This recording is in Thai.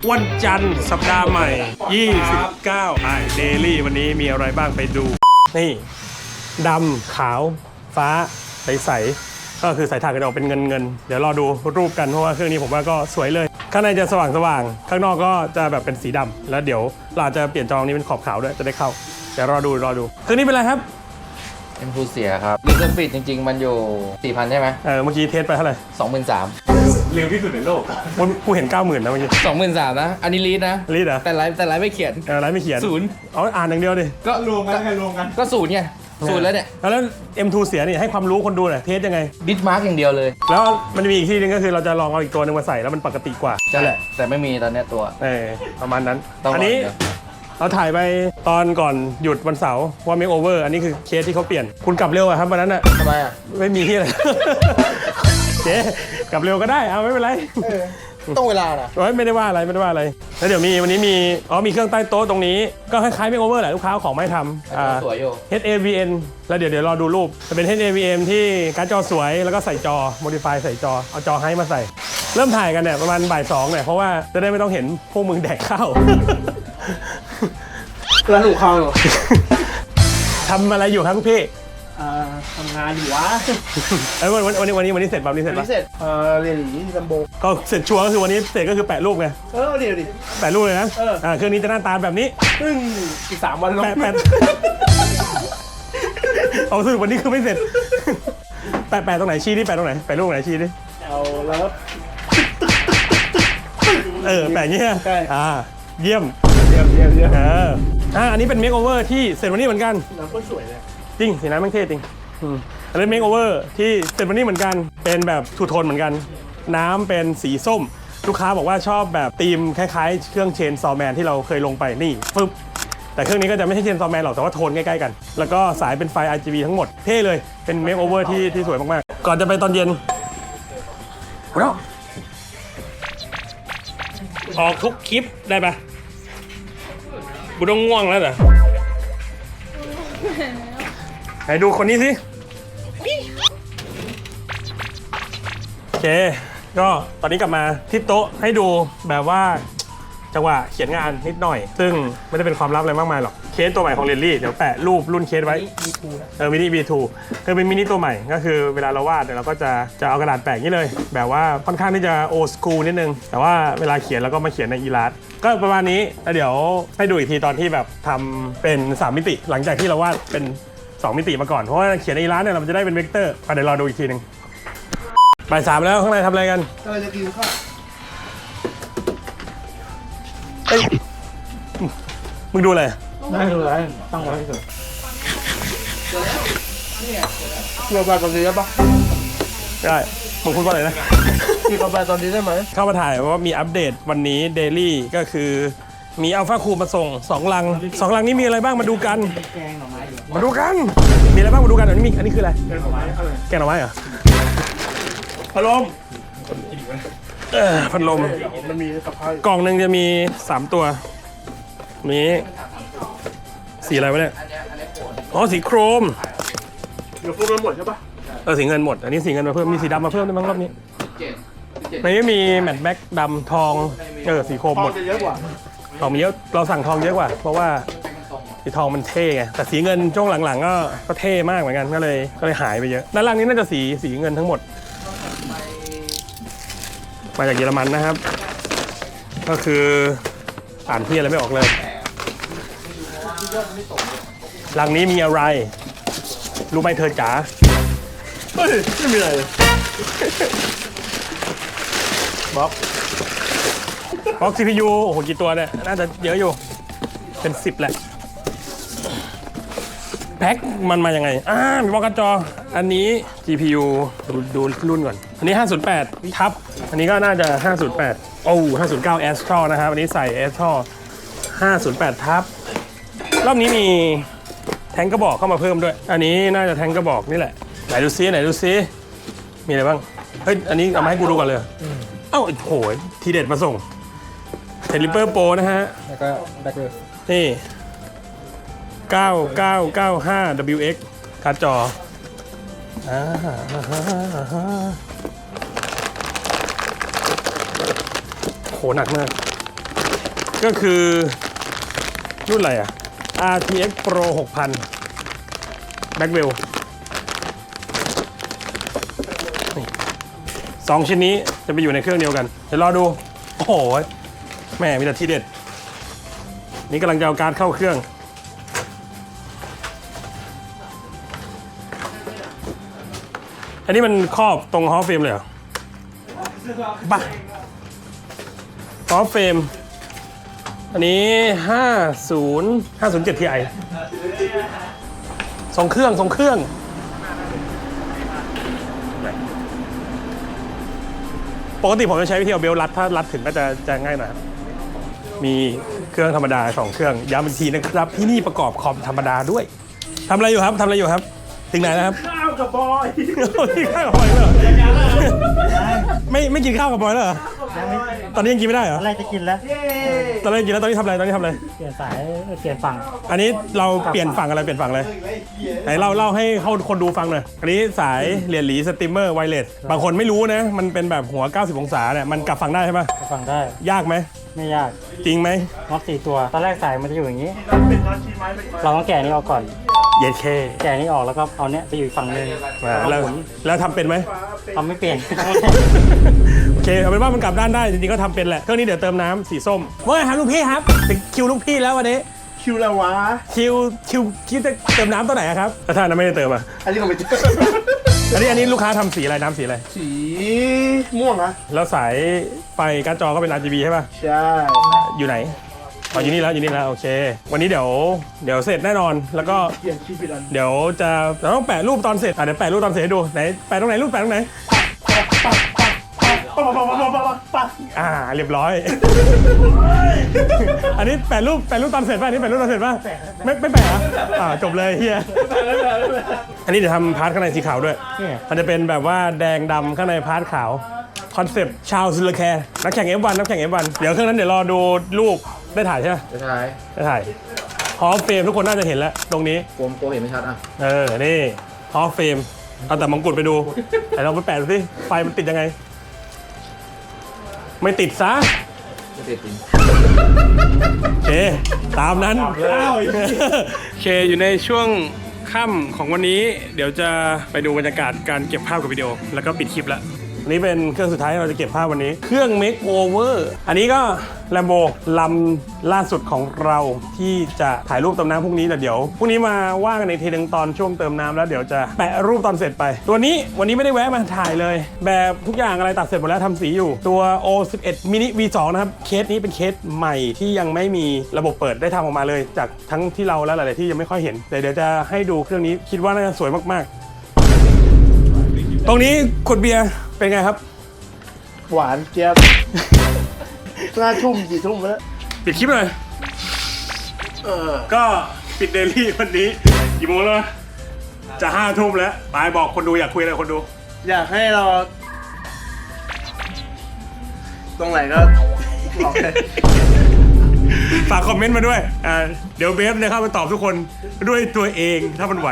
วันจันทร์สัปดาห์ใหม่ 29ไอเดลี่วันนี้มีอะไรบ้างไปดู นี่ดำขาวฟ้า ใส ๆ ก็คือสายถ่านกันออกเป็นเงินเงินๆเดี๋ยวรอดูรูปกันเพราะว่าเครื่องนี้ผมว่าก็สวยเลย ข้างในจะสว่างสว่างๆข้างนอกก็จะแบบเป็นสีดำแล้วเดี๋ยวเราอาจจะเปลี่ยนจองนี้เป็นขอบขาวด้วยจะได้เข้า เดี๋ยวรอดูรอดูเครื่องนี้เป็นอะไรครับเอ็มพูเสียครับลิเซอร์ฟิตจริง ๆ มันอยู่4,000ใช่ไหมเออเมื่อกี้เทสไปเท่าไหร่23,000 เร็วที่สุดในโลกกูเห็น 90,000นะเมื่อกี้23,000นะ อันนี้ลีดนะ รีดเหรอแต่ไลฟ์แต่ไลฟ์ไม่เขียนเอออะไรไม่เขียนศูนย์เอาอ่านอย่างเดียวดิก็รวมกันใครรวมกัน ก็ศูนย์ไงศูนย์แล้วเนี่ยแล้ว M2 เสียนี่ให้ความรู้คนดูหน่อยเทสยังไง ดิสมาร์กอย่างเดียวเลยแล้วมันจะมีอีกที่หนึงก็คือเราจะลองเอาอีกตัวหนึงมาใส่แล้วมันปกติกว่านั่นแหละ แต่ไม่มีตอนเนี้ยตัว เออประมาณนั้น ต้องรออันนี้เดี๋ยว เราถ่ายไปตอนก่อนหยุดวันเสาร์ว่า make over อันนี้คือเคสที่เขาเปลี่ยน คุณกลับเร็วอะครับวันนั้นอะทำไมอะ ไม่มีที่อะไร เจ๊ กลับเร็วก็ได้เอาไม่เป็นไรต้องเวลานะโอ้ยไม่ได้ว่าอะไรไม่ได้ว่าอะไรแล้วเดี๋ยวมีวันนี้มีอ๋อมีเครื่องใต้โต๊ะตรงนี้ก็คล้ายๆ make over แหละลูกค้าเอาของไม่ทำอ่า สวยอยู่ HAVN แล้วเดี๋ยวเดี๋ยวรอดูรูปจะเป็น HAVM ที่การ์ดจอสวยแล้วก็ใส่จอ modify ใส่จอ เอาจอให้มาใส่ เริ่มถ่ายกันเนี่ยประมาณบ่ายสองเนี่ยเพราะว่าจะได้ไม่ต้องเห็นพวกมึงแดกข้าว ร้านหูข้าวอยู่ทำอะไรอยู่ครับพี่ อ่าทำงานอยู่วะเอ้ยวันวันวันนี้วันนี้วันนี้เสร็จป่ะวันนี้เสร็จวันป่ะนี้เสร็จเอ่อเรียนอย่างนี้ที่ลำโบงก็เสร็จชัวร์ก็คือวันนี้เสร็จก็คือแปะรูปไงเออเดี๋ยวดิ แปะรูปเลยนะเอออ่ เครื่องนี้จะหน้าตาแบบนี้ซึ่งอีกสามวันลงแปะแปะเอาสรุปวันนี้คือไม่เสร็จ แปะแปะตรงไหนชี้ดิแปะตรงไหนแปะรูปไหนชี้ดิเอาแล้ว เออแปะอย่างเงี้ยใช่ อ่า เยี่ยมเยี่ยมเยี่ยมเยี่ยมเอออะอันนี้เป็นเมคโอเวอร์ที่เสร็จวันนี้เหมือนกันน้ำก็สวยเลย จริงสีน้ำแม่งเท่จริงอืมอันนี้เมคโอเวอร์ที่เสร็จวันนี้เหมือนกันเป็นแบบทูโทนเหมือนกัน น้ำเป็นสีส้ม ลูกค้าบอกว่าชอบแบบธีมคล้ายๆ เครื่องเชนซอแมนที่เราเคยลงไปนี่ฟึบแต่เครื่องนี้ก็จะไม่ใช่เชนซอแมนหรอกแต่ว่าโทนใกล้ๆกัน แล้วก็สายเป็นไฟ RGB ทั้งหมดเท่เลยเป็นเมคโอเวอร์ที่ที่สวยมากๆ ก่อนจะไปตอนเย็นหัวเราะออกทุกคลิปได้ปะกูต้องง่วงแล้วเหรอ ไหนดูคนนี้สิโอเค ก็ตอนนี้กลับมาที่โต๊ะให้ดูแบบว่าจังหวะเขียนงานนิดหน่อย ซึ่งไม่ได้เป็นความลับอะไรมากมายหรอก เคสตัวใหม่ของเรนลี่ เดี๋ยวแปะรูปรุ่นเคสไว้เออมินิ B2 คือเป็นมินิตัวใหม่ ก็คือเวลาเราวาดเนี่ยเราก็จะจะเอากระดาษแปะอย่างนี้เลย แบบว่าค่อนข้างที่จะโอส o ูนิดนึง แต่ว่าเวลาเขียนเราก็มาเขียนในอีลาสก็ประมาณนี้แล้วเดี๋ยวให้ดูอีกทีตอนที่แบบทำเป็น 3 มิติ หลังจากที่เราวาดเป็น 2 มิติมาก่อน เพราะว่าเขียนในอีลาสเนี่ยเราจะได้เป็นเวกเตอร์อะเดี๋ยวรอดูอีกทีหนึ่งบ่ายสามแล้วข้างในทำอะไรกันก็เลยจะกินข้าวเอ้ยมึงดูอะไรได้เลยตั้งไว้ให้เถอะเกี่ยวกับตอนนี้ได้ปะได้มึงพูดว่าอะไรนะเกี่ยวกับตอนนี้ได้ไหม เข้ามาถ่ายว่ามีอัปเดตวันนี้เดลี่ก็คือ มีอัลฟาคูมาส่งสองลังสองลังนี้มีอะไรบ้างมาดูกันแกงหน่อไม้อยู่มาดูกัน มีอะไรบ้างมาดูกันอันนี้มีอันนี้คืออะไร แกงหน่อไม้อะไรแกงหน่อไม้เหรอพัดลมเออพัดลมมันมีกับข้าวกล่องหนึ่งจะมีสามตัวมีสีอะไรวะเนี่ยอ๋อสีโครมเดี๋ยวพวกมันหมดใช่ปะเออสีเงินหมด อันนี้สีเงินมาเพิ่มมีสีดำมาเพิ่มด้วยมั้งรอบนี้ในนี้มีแมทแบ็กดำทองเออสีโครมทอหมงด จะเยอะกว่าทองมีเยอะเราสั่งทองเยอะกว่า เพราะว่าสีทองมันเท่ไงแต่สีเงินช่วงหลังๆ ก็ก็เท่มากเหมือนกันก็เลยก็เลยหายไปเยอะด้านล่างนี้น่าจะสีสีเงินทั้งหมด มาจากเยอรมันนะครับ ก็คืออ่านที่อะไรไม่ออกเลยลังนี้มีอะไร รู้ไหมเธอจ๋าเฮ้ยไม่มีอะไรเลยบล็อก บล็อก CPU โอ้โหกี่ตัวเนี่ย น่าจะเยอะอยู่ เป็น 10 แหละ แพ็คมันมายังไง อ่า มีบล็อกการ์ดจอ อันนี้ GPU ดูดูรุ่นก่อน อันนี้ 508 ทับ อันนี้ก็น่าจะ 508 โอ้509 Astro นะครับ อันนี้ใส่ Astro 508 ทับ รอบนี้มีแทงกระบอกเข้ามาเพิ่มด้วย อันนี้น่าจะแทงกระบอกนี่แหละ ไหนดูซิไหนดูซิมีอะไรบ้าง เฮ้ย อันนี้เอามาให้กูดูก่อนเลย เอ้าโอ้โห ทีเด็ดมาส่ง เทลิเปอร์โปรนะฮะ แล้วก็แบ็คเลยนี่ 9995 WX การ์ดจออ่าโหหนักมาก ก็คือรุ่นอะไรอะ RTX Pro 6000 Blackwell นี่สองชิ้นนี้จะไปอยู่ในเครื่องเดียวกัน เดี๋ยวรอดู โอ้โห แม่มีแต่ทีเด็ด นี่กำลังจะเอาการเข้าเครื่อง อันนี้มันครอบตรงฮอลเฟรมเลยเหรอบ้าฮอลเฟรมอันนี้ 50 507 Ti ส่งเครื่องส่งเครื่องปกติผมจะใช้วิธีเอาเบลต์รัด ถ้ารัดถึงก็จะจะง่ายหน่อยครับ มีเครื่องธรรมดาสองเครื่องย้ำอีกทีนะครับ ที่นี่ประกอบคอมธรรมดาด้วยทำอะไรอยู่ครับทำอะไรอยู่ครับ ถึงไหนแล้วครับ ข้าวกับบอยกินข้าวกับบอยแล้วเหรอไม่ไม่กินข้าวกับบอยแล้วเหรอ ตอนนี้ยังกินไม่ได้เหรออะไรจะกินแล้วตอนนี้กินแล้วตอนนี้ทำอะไรตอนนี้ทำอะไร เปลี่ยนสายเปลี่ยนฝั่งอันนี้เราเปลี่ยนฝั่งอะไรเปลี่ยนฝั่งอะไรไหนเล่าเล่าให้เขาคนดูฟังหน่อยอันนี้สายเหรียญหลีสตรีมเมอร์ไวเลสบางคนไม่รู้นะ มันเป็นแบบหัว 90 องศาเนี่ยมันกลับฝั่งได้ใช่ปะฝั่งได้ ยากไหมไม่ยากจริงไหมน็อตสี่ตัว ตอนแรกสายมันจะอยู่อย่างนี้เป็นร้านชีไม้เป็นเราต้องแกะนี้ออกก่อน เย็ดเคแกะนี้ออกแล้วก็เอาเนี้ยไปอยู่อีกฝั่งหนึงอ่าแล้วแล้วทำเป็นไหมทำไม่เปลี่ยนโอ เคเอาเป็นว่ามันกลับด้านได้จริงๆก็ทำเป็นแหละเครื่องนี้เดี๋ยวเติมน้ำสีส้มว่าไงครับลูกพี่ครับถึงคิวลูกพี่แล้ววันนี้คิวแล้ววะ คิวคิวคิวจะเติมน้ำตัวไหนอะครับแต่ถ้าอันนั้นไม่ได้เติมอะอันนี้ของไปเจออันนี้อันนี้ลูกค้าทำสีอะไรน้ำสีอะไรสีม่วงอะแล้วสายไฟการ์ดจอก็เป็น RGB ใช่ป่ะใช่ อยู่ไหนอ๋ออยู่นี่แล้วอยู่นี่แล้วโอเค วันนี้เดี๋ยวเดี๋ยวเสร็จแน่นอนแล้วก็เปลี่ยนคีย์ผิดอันเดี๋ยวจะเราต้องแปะรูปตอนเสร็จอะเดี๋ยวแปะรูปตอนเสร็จให้ดูไหนแปะตรงไหนรูปแปะตรงไหนปั๊บ ปั๊บปั๊บปั๊บปั๊บปั๊บอ่า เรียบร้อย อันนี้แปะรูปแปะรูปตอนเสร็จป่ะอันนี้แปะรูปตอนเสร็จป่ะไม่ไม่แปะเหรออ่าจบเลยเฮียอันนี้เดี๋ยวทำพาร์ทข้างในสีขาวด้วยมันจะเป็นแบบว่าแดงดำข้างในพาร์ทขาวคอนเซปต์ชาวซิลแคร์นักแข่ง F1 นักแข่ง F1 เดี๋ยวเครื่องนั้นเดี๋ยวรอดูรูปได้ถ่ายใช่ไหมจะใช้ได้ถ่ายฮอลเฟรมทุกคนน่าจะเห็นแล้ว ตรงนี้กลมโกเห็นไม่ชัดอะ เออ นี่ฮอลเฟรมเอาแต่มงกุฎไปดู แต่ลองไปแปะดูสิไฟมันติดยังไง ไม่ติดซะไม่ติดจริงโอเค ตามนั้นโอเคอยู่ในช่วงค่ำของวันนี้ เดี๋ยวจะไปดูบรรยากาศการเก็บภาพกับวิดีโอ แล้วก็ปิดคลิปแล้วอั นนี้เป็นเครื่องสุดท้ายที่เราจะเก็บภาพวันนี้ เครื่อง Make Over อันนี้ก็แลมโบลำล่าสุดของเราที่จะถ่ายรูปเติมน้ำพรุ่งนี้แต่เดี๋ยวพรุ่งนี้มาว่ากันในทีหนึงตอนช่วงเติมน้ำแล้วเดี๋ยวจะแปะรูปตอนเสร็จไป ตัวนี้วันนี้ไม่ได้แวะมาถ่ายเลย แบบทุกอย่างอะไรตัดเสร็จหมดแล้วทำสีอยู่ ตัว O11 mini V2 นะครับ เคสนี้เป็นเคสใหม่ที่ยังไม่มีระบบเปิดได้ทำออกมาเลย จากทั้งที่เราและหลาย ๆ ที่ยังไม่ค่อยเห็นแต่เดี๋ยวจะให้ดูเครื่องนี้คิดว่าน่าจะสวยมาก ๆ ตรงนี้ขวดเบียร์ เป็นไงครับ หวานเจี๊ยบห้าทุ่มสี่ทุ่มแล้วปิดคลิปเลยเออก็ปิดเดลี่วันนี้กี่โมงแล้วนะจะห้าทุ่มแล้วปายบอกคนดูอยากคุยอะไรกับคนดู อยากให้เรา ตรงไหนก็บอกเลย ฝากคอมเมนต์มาด้วยอ่าเดี๋ยวเบฟเนี่ยเข้าไปตอบทุกคนด้วยตัวเองถ้ามันไหว